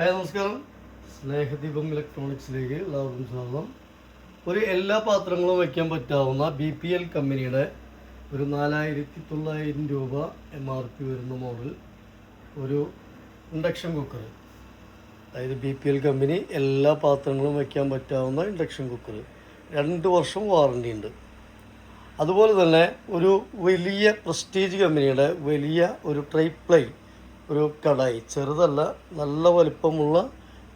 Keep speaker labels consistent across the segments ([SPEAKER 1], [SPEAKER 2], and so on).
[SPEAKER 1] Hi നമസ്കാരം. സ്നേഹദീപം ഇലക്ട്രോണിക്സിലേക്ക് എല്ലാവർക്കും സ്വാഗതം. ഒരു എല്ലാ പാത്രങ്ങളും വയ്ക്കാൻ പറ്റാവുന്ന ബി പി എൽ കമ്പനിയുടെ ഒരു നാലായിരത്തി തൊള്ളായിരം രൂപ എം ആർ പി വരുന്ന മോഡൽ ഒരു ഇൻഡക്ഷൻ കുക്കർ അതായത് ബി പി എൽ കമ്പനി എല്ലാ പാത്രങ്ങളും വയ്ക്കാൻ പറ്റാവുന്ന ഇൻഡക്ഷൻ കുക്കർ രണ്ട് വർഷം വാറണ്ടി ഉണ്ട്. അതുപോലെ തന്നെ ഒരു വലിയ പ്രസ്റ്റീജ് കമ്പനിയുടെ വലിയ ഒരു ട്രൈപ്ലൈ ഒരു കടായി. ചെറുതല്ല നല്ല വലിപ്പമുള്ള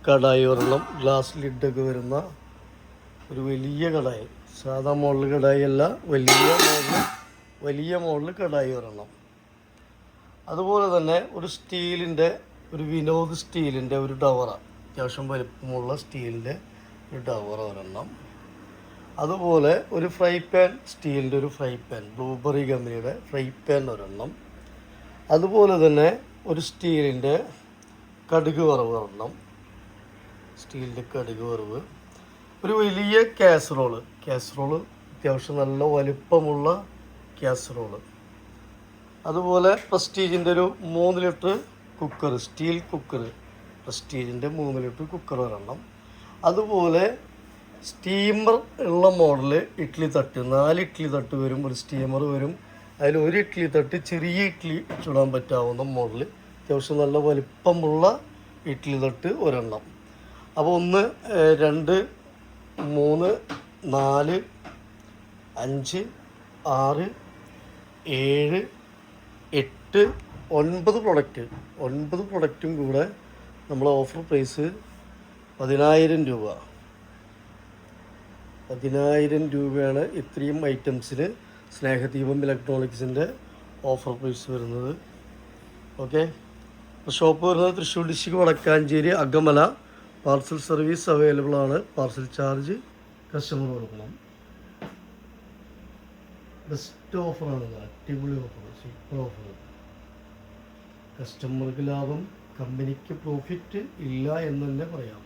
[SPEAKER 1] കടായി ഒരെണ്ണം. ഗ്ലാസ് ലിഡൊക്കെ വരുന്ന ഒരു വലിയ കടായി. സാധാ മോഡൽ കടായി അല്ല വലിയ മോഡൽ വലിയ മോഡൽ കടായി ഒരെണ്ണം. അതുപോലെ തന്നെ ഒരു സ്റ്റീലിന്റെ ഒരു വിനോദ് സ്റ്റീലിന്റെ ഒരു ടവറ അത്യാവശ്യം വലിപ്പമുള്ള സ്റ്റീലിന്റെ ഒരു ടവറ ഒരെണ്ണം. അതുപോലെ ഒരു ഫ്രൈ പാൻ സ്റ്റീലിന്റെ ഒരു ഫ്രൈ പാൻ ബ്ലൂബെറി കമ്പനിയുടെ ഫ്രൈ പാൻ ഒരെണ്ണം. അതുപോലെ തന്നെ ഒരു സ്റ്റീലിന്റെ കടുക് വറവ് ഒരെണ്ണം സ്റ്റീലിന്റെ കടുക് വറവ്. ഒരു വലിയ കാസറോൾ. കാസറോൾ അത്യാവശ്യം നല്ല വലിപ്പമുള്ള കാസറോൾ. അതുപോലെ പ്രസ്റ്റീജിന്റെ ഒരു മൂന്ന് ലിറ്റർ കുക്കർ സ്റ്റീൽ കുക്കർ. പ്രസ്റ്റീജിന്റെ മൂന്ന് ലിറ്റർ കുക്കർ ഒരെണ്ണം അതുപോലെ സ്റ്റീമർ ഉള്ള മോഡൽ ഇഡ്ഡലി തട്ട്. നാല് ഇഡ്ഡലി തട്ട് വരും ഒരു സ്റ്റീമർ വരും അതിൽ ഒരു ഇഡ്ഡലി തട്ട് ചെറിയ ഇഡ്ഡലി ചുടാൻ പറ്റാവുന്ന മോഡൽ അത്യാവശ്യം നല്ല വലിപ്പമുള്ള ഇഡ്ഡലി തട്ട് ഒരെണ്ണം. അപ്പോൾ ഒന്ന് രണ്ട് മൂന്ന് നാല് അഞ്ച് ആറ് ഏഴ് എട്ട് ഒൻപത് പ്രൊഡക്റ്റ് ഒൻപത് പ്രൊഡക്റ്റും കൂടെ നമ്മൾ ഓഫർ പ്രൈസ് പതിനായിരം രൂപ. പതിനായിരം രൂപയാണ് ഇത്രയും ഐറ്റംസിന് സ്നേഹദീപം ഇലക്ട്രോണിക്സിന്റെ ഓഫർ പ്രൈസ് വരുന്നത്. ഓക്കെ? ഷോപ്പ് വരുന്നത് Thrissur district Vadakkanchery Agamala. Parcel service available ആണ്. പാർസൽ ചാർജ് കസ്റ്റമർ കൊടുക്കണം. ബെസ്റ്റ് ഓഫറാണ് അടിപൊളി ഓഫർ സൂപ്പർ ഓഫർ കസ്റ്റമർക്ക് ലാഭം കമ്പനിക്ക് പ്രോഫിറ്റ് ഇല്ല എന്ന് തന്നെ പറയാം.